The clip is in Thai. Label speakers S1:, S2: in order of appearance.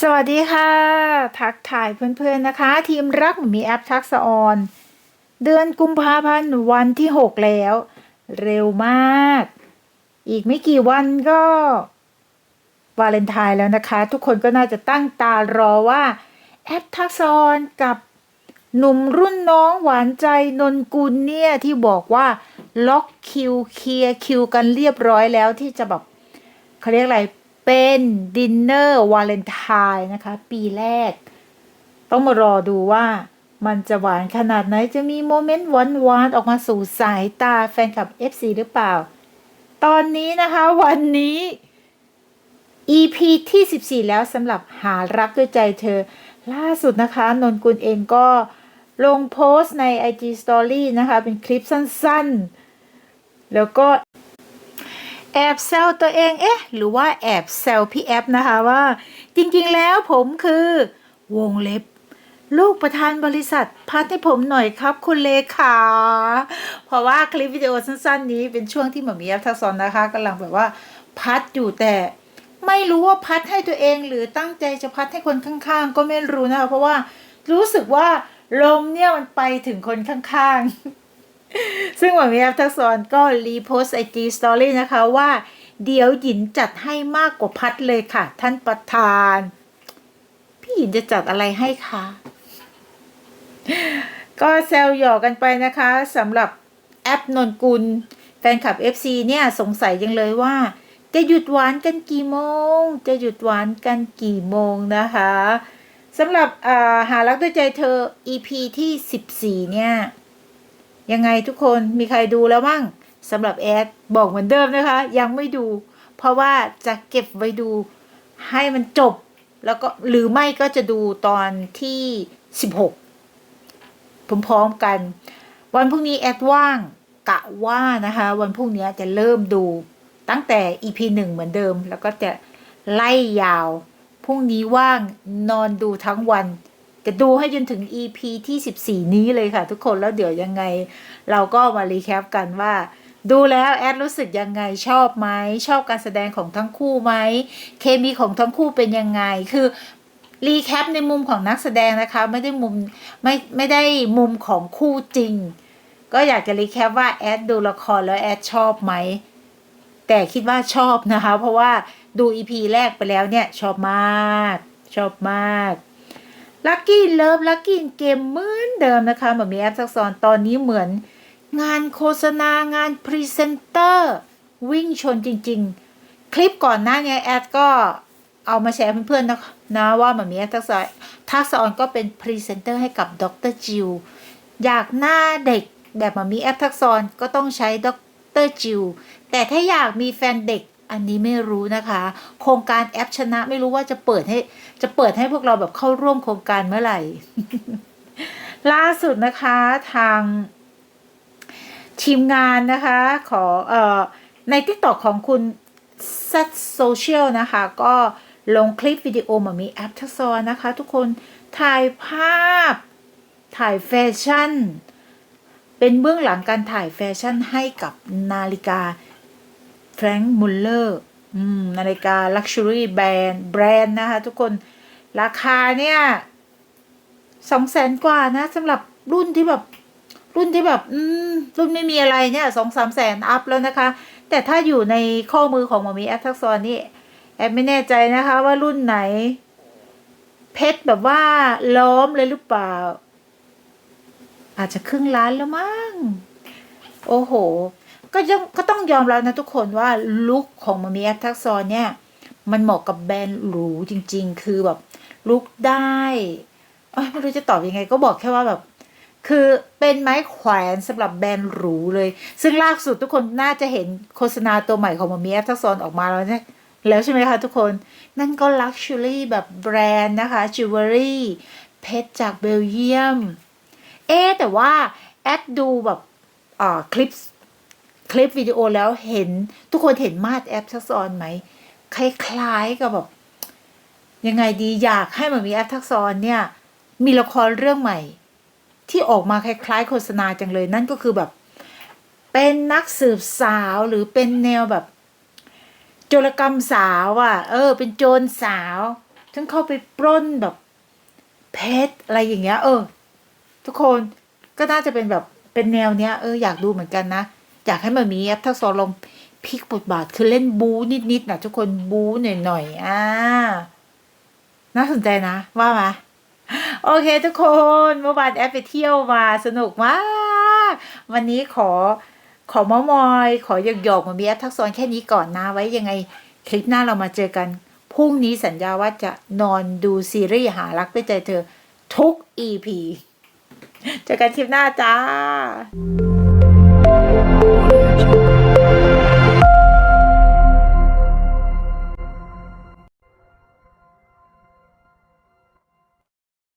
S1: สวัสดีค่ะ ทักทายเพื่อนๆนะคะ ทีมรักมีแอปทักษออน เดือนกุมภาพันธ์วันที่ 6 แล้ว เร็วมาก อีกไม่กี่วันก็ วาเลนไทน์แล้วนะคะ ทุกคนก็น่าจะตั้งตารอว่า แอปทักซอนกับ หนุ่มรุ่นน้องหวานใจนนกุลเนี่ยที่บอกว่าล็อกคิวเคลียร์คิวกันเรียบร้อยแล้วที่จะแบบเขาเรียกอะไรเป็นดินเนอร์วาเลนไทน์นะคะ ปีแรก ต้องมารอดูว่ามันจะหวานขนาดไหนจะมีโมเมนต์หวานๆออกมาสู่สายตาแฟนคลับ FC หรือเปล่า ตอนนี้นะคะวันนี้ EP ที่ 14 แล้วสำหรับหารักด้วยใจเธอ ล่าสุดนะคะ นนกุลเองก็ ลงโพสต์ใน IG Story นะคะ เป็นคลิปสั้นๆ แล้วก็แอบแซวตัวเองเอ๊ะ หรือว่าแอบแซวพี่แอฟนะคะว่า จริงๆแล้วผมคือวงเล็บ ลูกประธานบริษัทพัดให้ผมหน่อยครับคุณเลขาเพราะว่าคลิปวิดีโอสั้น ๆ นี้เป็นช่วงที่หมอมีแอฟทักษรนะคะกำลังแบบว่าพัดอยู่แต่ไม่รู้ว่าพัดให้ตัวเองหรือตั้งใจจะพัดให้คนข้างๆ ก็ไม่รู้นะคะเพราะว่ารู้สึกว่าลมเนี่ยมันไปถึงคนข้างๆ ซึ่งหมอมีแอฟทักษรก็รีโพสไอจีสตอรี่นะคะว่า เดี๋ยวหยินจัดให้มากกว่าพัดเลยค่ะ ท่านประธาน พี่หยินจะจัดอะไรให้คะก็แซวหยอกกันไปนะคะสำหรับแอปนนกุล แฟนคลับ FC เนี่ยสงสัยยังเลยว่า จะหยุดหวานกันกี่โมง จะหยุดหวานกันกี่โมงนะคะ สำหรับหารักด้วยใจเธอ EP ที่ 14 เนี่ย ยังไงทุกคนมีใครดูแล้วบ้างสำหรับแอดบอกเหมือนเดิมนะคะ ยังไม่ดู เพราะว่าจะเก็บไว้ดูให้มันจบ แล้วก็หรือไม่ก็จะดูตอนที่ 16 พร้อมๆกัน วันพรุ่งนี้แอดว่างกะว่านะคะ วันพรุ่งนี้จะเริ่มดูตั้งแต่ EP 1 เหมือนเดิม แล้วก็จะไล่ยาว พรุ่งนี้ว่างนอนดูทั้งวัน จะดูให้จนถึง EP ที่ 14 นี้เลยค่ะทุกคนแล้วเดี๋ยวยังไง เราก็มารีแคปกันว่า ดูแล้วแอดรู้สึกยังไงชอบไหมชอบการแสดงของทั้งคู่ไหมเคมีของทั้งคู่เป็นยังไงคือรีแคปในมุมของนักแสดงนะคะไม่ได้มุมไม่ไม่ได้มุมของคู่จริง ก็อยากจะรีแคปว่าแอดดูละครแล้วแอดชอบไหม แต่คิดว่าชอบนะคะ เพราะว่าดูอีพีแรกไปแล้วเนี่ย ชอบมาก ชอบมากลักกี้เลิฟลักกี้เกมเหมือนเดิมนะคะแบบมีแอปซักซอนตอนนี้เหมือน งานโฆษณางานพรีเซนเตอร์วิ่งชนจริง ๆ คลิปก่อนหน้านี้แอดก็เอามาแชร์เพื่อนๆนะนะว่ามันมีแอปทักษะทักษะออนก็เป็นพรีเซนเตอร์ให้กับดรจิวอยากหน้าเด็กแบบมันมีแอปทักษรก็ต้องใช้ด รจิวแต่ถ้าอยากมีแฟนเด็กอันนี้ไม่รู้นะคะ โครงการแอปชนะไม่รู้ว่าจะเปิดให้ จะเปิดให้พวกเราแบบเข้าร่วมโครงการเมื่อไหร่ ล่าสุดนะคะทาง ทีมงานนะคะ ขอเอ่อใน t ิ k t o k ของคุณ s e t Social นะคะ ก็ลงคลิปวิดีโอมามีแอปทักษรนะคะ ทุกคนถ่ายภาพ ถ่ายแฟชั่น เป็นเบื้องหลังการถ่ายแฟชั่นให้กับนาฬิกาแฟรงค์มุลเลอร์นาฬิกา Luxury Brand แบรนด์นะคะทุกคนราคาเนี่ยสองแสนกว่านะสำหรับรุ่นที่แบบรุ่นที่แบบรุ่นไม่มีอะไรเนี่ยสองสามแสนอัพแล้วนะคะ แต่ถ้าอยู่ในข้อมือของหมอมีแอปทักซอนนี่แอบไม่แน่ใจนะคะว่ารุ่นไหน เพชรแบบว่าล้อมเลยหรือเปล่า อาจจะครึ่งล้านแล้วมั้ง โอ้โห ก็ยังก็ต้องยอมรับนะทุกคนว่าลุคของมามีแอปทักซอนเนี่ย มันเหมาะกับแบรนด์หรูจริง ๆ คือแบบลุคได้ไม่รู้จะตอบยังไง ก็บอกแค่ว่าแบบ คือเป็นไม้แขวนสำหรับแบรนด์หรูเลย ซึ่งล่าสุดทุกคนน่าจะเห็นโฆษณาตัวใหม่ของมามีแอปทักซอนออกมาแล้วเนี่ยแล้วใช่ไหมคะทุกคน นั่นก็ลักชัวรี่แบบแบรนด์นะคะจิวเวลรี่เพชรจากเบลเยียม เอ๊แต่ว่าแอดดูแบบคลิปคลิปวิดีโอแล้วเห็นทุกคนเห็นมาดแอปทักซอนไหม คล้ายๆกับแบบยังไงดีอยากให้มันมีแอปทักซอนเนี่ย มีละครเรื่องใหม่ ที่ออกมาคล้ายๆ โฆษณาจังเลยนั่นก็คือแบบ เป็นนักสืบสาวหรือเป็นแนวแบบ โจรกรรมสาวอะ่ะ เออ เป็นโจรสาวฉันเข้าไปปล้นแบบเพชรอะไรอย่างเงี้ย เออ ทุกคนก็น่าจะเป็นแบบเป็นแนวเนี้ยเอออยากดูเหมือนกันนะ อยากให้มันมีแอปทักษะลงพลิกบทบาทคือเล่นบู๊นิดๆนะทุกคนบู๊หน่อยๆอ่าน่าสนใจนะ ว่ามาโอเคทุกคนเมื่อวานแอปไปเที่ยวมาสนุกมาก วันนี้ขอขอมามอย ขอหยอกหยอกมามีแอปทักษะแค่นี้ก่อนนะไว้ยังไงคลิปหน้าเรามาเจอกันพรุ่งนี้สัญญาว่าจะนอนดูซีรีส์หารักด้วยใจเธอทุก EP เจอกันคลิปหน้าจ้า